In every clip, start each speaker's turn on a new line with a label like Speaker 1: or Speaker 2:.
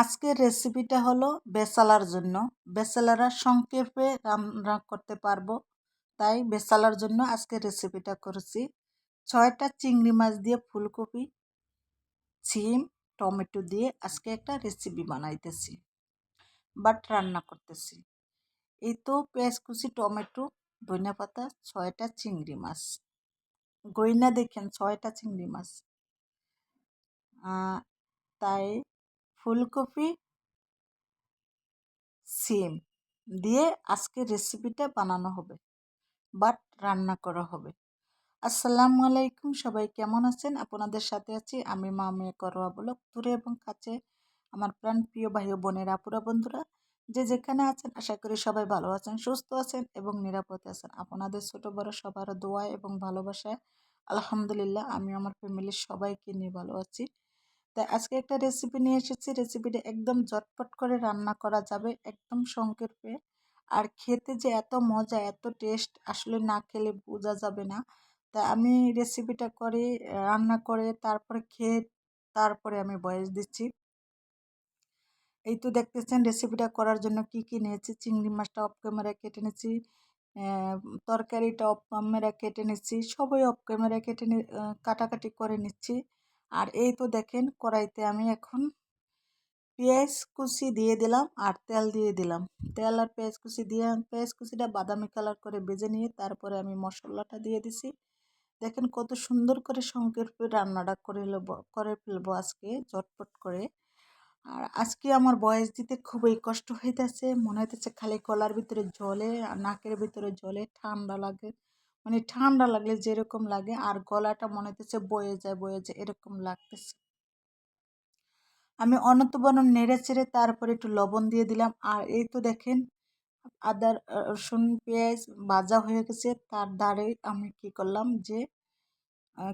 Speaker 1: আজকের রেসিপিটা হলো বেসালার জন্য। বেসালারা সংক্ষেপে রান্না করতে পারব, তাই বেসালার জন্য আজকের রেসিপিটা করেছি। ছয়টা চিংড়ি মাছ দিয়ে ফুলকপি সিম টমেটো দিয়ে আজকে একটা রেসিপি বানাইতেছি বাট রান্না করতেছি। এই তো পেঁয়াজ কুচি, টমেটো, ধনিয়া পাতা, ছয়টা চিংড়ি মাছ। গইনা দেখেন, ছয়টা চিংড়ি মাছ। তাই ফুলকপি, সিম দিয়ে আজকে রেসিপিটা বানানো হবে। বাট রান্না করা হবে। আসসালামু আলাইকুম, সবাই কেমন আছেন? আপনাদের সাথে আছি আমি মা মেয়ে করোয়া বলো দূরে এবং কাছে আমার প্রাণ প্রিয় ভাই বোনের, আপুরা, বন্ধুরা, যে যেখানে আছেন, আশা করি সবাই ভালো আছেন, সুস্থ আছেন এবং নিরাপদে আছেন। আপনাদের ছোট বড় সবার দোয়া এবং ভালোবাসায় আলহামদুলিল্লাহ আমি আমার ফ্যামিলির সবাইকে নিয়ে ভালো আছি। তাই আজকে একটা রেসিপি নিয়ে এসেছি। রেসিপিটা একদম ঝটপট করে রান্না করা যাবে, একদম সংক্ষেপে। আর খেতে যে এত মজা, এত টেস্ট আসলে না খেলে বোঝা যাবে না। তা আমি রেসিপিটা করে, রান্না করে, তারপরে খেয়ে, তারপরে আমি বয়স দিচ্ছি। এই তো দেখতেছেন রেসিপিটা করার জন্য কি কি নিয়েছি। চিংড়ি মাছটা অফ ক্যামেরা কেটে নিয়েছি তরকারিটা অফ ক্যামেরা কেটে নিচ্ছি সবই অফ ক্যামেরা কেটে কাটাকাটি করে নিচ্ছি। আর এই তো দেখেন কড়াইতে আমি এখন পেঁয়াজ কুচি দিয়ে দিলাম আর তেল দিয়ে দিলাম। তেল আর পেঁয়াজ কুচি দিয়ে পেঁয়াজ কুচিটা বাদামি কালার করে বেজে নিয়ে তারপরে আমি মশলাটা দিয়ে দিছি। দেখেন কত সুন্দর করে সংক্ষেপে রান্নাটা করে করে ফেলব আজকে ঝটপট করে। আর আজকে আমার বয়স দিতে খুবই কষ্ট হইতেছে, মনে হইতেছে খালি কলার ভিতরে জলে আর নাকের ভিতরে জলে ঠান্ডা লাগে। মানে ঠান্ডা লাগলে যেরকম লাগে আর গলাটা মনে হচ্ছে বয়ে যায় বয়ে যায়, এরকম লাগতেছে। আমি অনন্তবরণ নেড়ে চেড়ে তারপরে একটু লবণ দিয়ে দিলাম। আর এই তো দেখেন আদার রসুন, পেঁয়াজ ভাজা হয়ে গেছে। তার দ্বারে আমি কি করলাম যে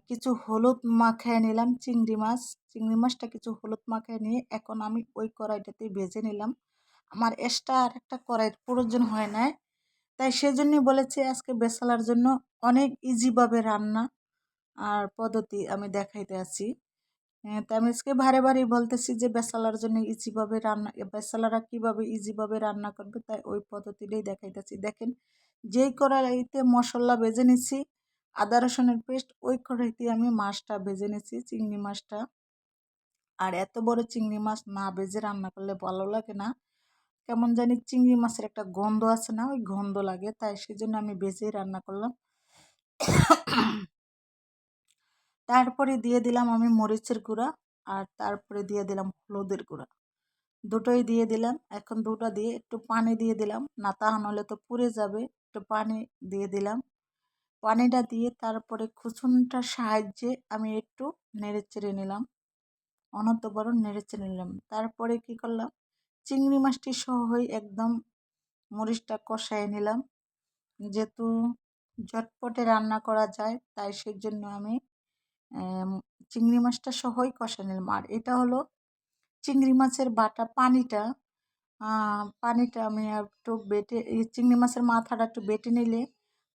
Speaker 1: কিছু হলুদ মাখায় নিলাম, চিংড়ি মাছ। চিংড়ি মাছটা কিছু হলুদ মাখায় নিয়ে এখন আমি ওই কড়াইটাতে ভেজে নিলাম। আমার এক্সট্রা আর একটা কড়াইয়ের প্রয়োজন হয় না তাই সেজন্যই বলেছি আজকে বেসালার জন্য অনেক ইজিভাবে রান্না আর পদ্ধতি আমি দেখাইতে আছি। তাই আমি আজকে ভারে ভারে বলতেছি যে বেসালার জন্য ইজিভাবে রান্না বেসালারা কীভাবে ইজিভাবে রান্না করবে তাই ওই পদ্ধতিটাই দেখাইতেছি। দেখেন, যেই কড়াইতে মশলা বেজে নিছি, আদা রসুনের পেস্ট, ওই কড়াইতে আমি মাছটা ভেজে নিছি, চিংড়ি মাছটা। আর এত বড় চিংড়ি মাছ না ভেজে রান্না করলে ভালো লাগে না। কেমন জানি চিংড়ি মাছের একটা গন্ধ আছে না, ওই গন্ধ লাগে, তাই সেজন্য আমি বেজেই রান্না করলাম। তারপরে দিয়ে দিলাম আমি মরিচের গুঁড়া, আর তারপরে দিয়ে দিলাম হলুদের গুঁড়া। দুটোই দিয়ে দিলাম, এখন দুটো দিয়ে একটু পানি দিয়ে দিলাম, না তা হলে তো পুড়ে যাবে, একটু পানি দিয়ে দিলাম। পানিটা দিয়ে তারপরে খুচুনটার সাহায্যে আমি একটু নেড়ে চেড়ে নিলাম অনন্তবরণ নেড়ে চেড়ে নিলাম। তারপরে কি করলাম চিংড়ি মাছটি সহই একদম মরিচটা কষায় নিলাম। যেহেতু ঝটপটে রান্না করা যায়, তাই সেই জন্য আমি চিংড়ি মাছটা সহই কষা নিলাম। আর এটা হলো চিংড়ি মাছের বাটা পানিটা পানিটা আমি একটু বেটে চিংড়ি মাছের মাথাটা একটু বেটে নিলে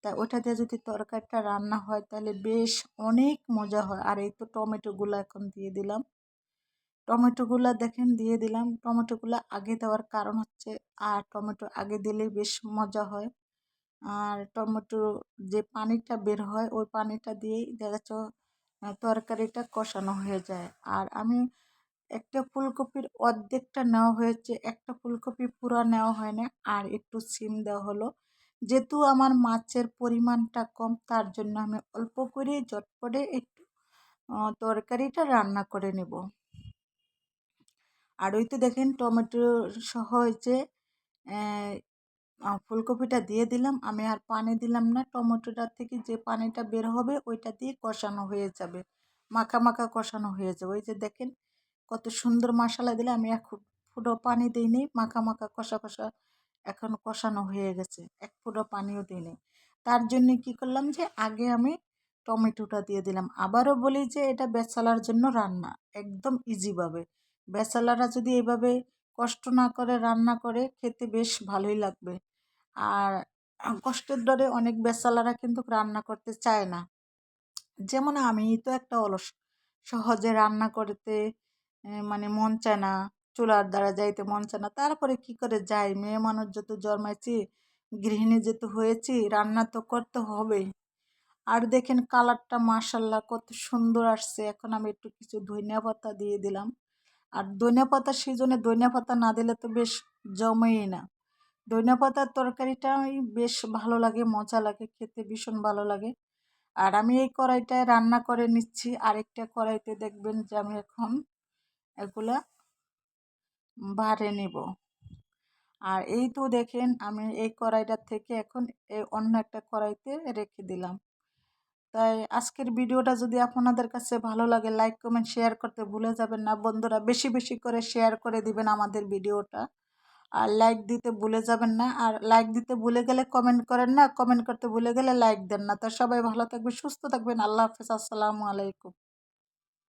Speaker 1: তা ওটা দিয়ে যদি তরকারিটা রান্না হয়, তাহলে বেশ অনেক মজা হয়। আর এই তো টমেটোগুলো এখন দিয়ে দিলাম। টমেটোগুলো দেখেন, দিয়ে দিলাম। টমেটোগুলো আগে দেওয়ার কারণ হচ্ছে, আর টমেটো আগে দিলে বেশ মজা হয়। আর টমেটো যে পানিটা বের হয়, ওই পানিটা দিয়েই দেখা তরকারিটা কষানো হয়ে যায়। আর আমি একটা ফুলকপির অর্ধেকটা নেওয়া হয়েছে, একটা ফুলকপি পুরো নেওয়া হয় না আর একটু সিম দেওয়া হলো। যেহেতু আমার মাছের পরিমাণটা কম, তার জন্য আমি অল্প করে জটপটে একটু তরকারিটা রান্না করে নেব। আর ওই তো দেখেন টমেটো সহ হয়েছে ফুলকপিটা দিয়ে দিলাম। আমি আর পানি দিলাম না। টমেটোটার থেকে যে পানিটা বের হবে, ওইটা দিয়ে কষানো হয়ে যাবে। মাখা মাখা কষানো হয়ে যাবে। ওই যে দেখেন কত সুন্দর মশলা দিলে আমি এক ফুটো পানি দিইনি। মাখা মাখা কষা কষা এখন কষানো হয়ে গেছে। এক ফুটো পানিও দিইনি। তার জন্য কি করলাম যে, আগে আমি টমেটোটা দিয়ে দিলাম। আবারও বলি যে, এটা বেচালার জন্য রান্না। একদম ইজিভাবে বেচালারা যদি এভাবে কষ্ট না করে রান্না করে, খেতে বেশ ভালোই লাগবে। আর কষ্টের ডরে অনেক বেচালারা কিন্তু রান্না করতে চায় না। যেমন আমি তো একটা অলস, সহজে রান্না করতে মানে মন চায় না, চুলার দ্বারা যাইতে মন চায় না। তারপরে কি করে যাই? মেয়ে মানুষ যত জন্মাইছি, গৃহিণী যেহেতু হয়েছি, রান্না তো করতে হবেই। আর দেখেন কালারটা মাসাল্লাহ কত সুন্দর আসছে। এখন আমি একটু কিছু ধনিয়া পাতা দিয়ে দিলাম। আর ধনিয়া পাতার সিজনে ধনিয়া পাতা না দিলে তো বেশ জমেই না। ধনিয়া পাতার তরকারিটাই বেশ ভালো লাগে, মজা লাগে, খেতে ভীষণ ভালো লাগে। আর আমি এই কড়াইটায় রান্না করে নিচ্ছি। আরেকটা কড়াইতে দেখবেন যে আমি এখন এগুলা বাড়ে নেব। আর এই তো দেখেন আমি এই কড়াইটার থেকে এখন অন্য একটা কড়াইতে রেখে দিলাম। তাই আজকের ভিডিওটা যদি আপনাদের কাছে ভালো লাগে লাইক কমেন্ট শেয়ার করতে ভুলে যাবেন না। বন্ধুরা, বেশি বেশি করে শেয়ার করে দিবেন আমাদের ভিডিওটা। আর লাইক দিতে ভুলে যাবেন না। আর লাইক দিতে ভুলে গেলে কমেন্ট করেন না। কমেন্ট করতে ভুলে গেলে লাইক দেন না। তো সবাই ভালো থাকবে সুস্থ থাকবেন। আল্লাহ হাফেজ। আসসালামু আলাইকুম।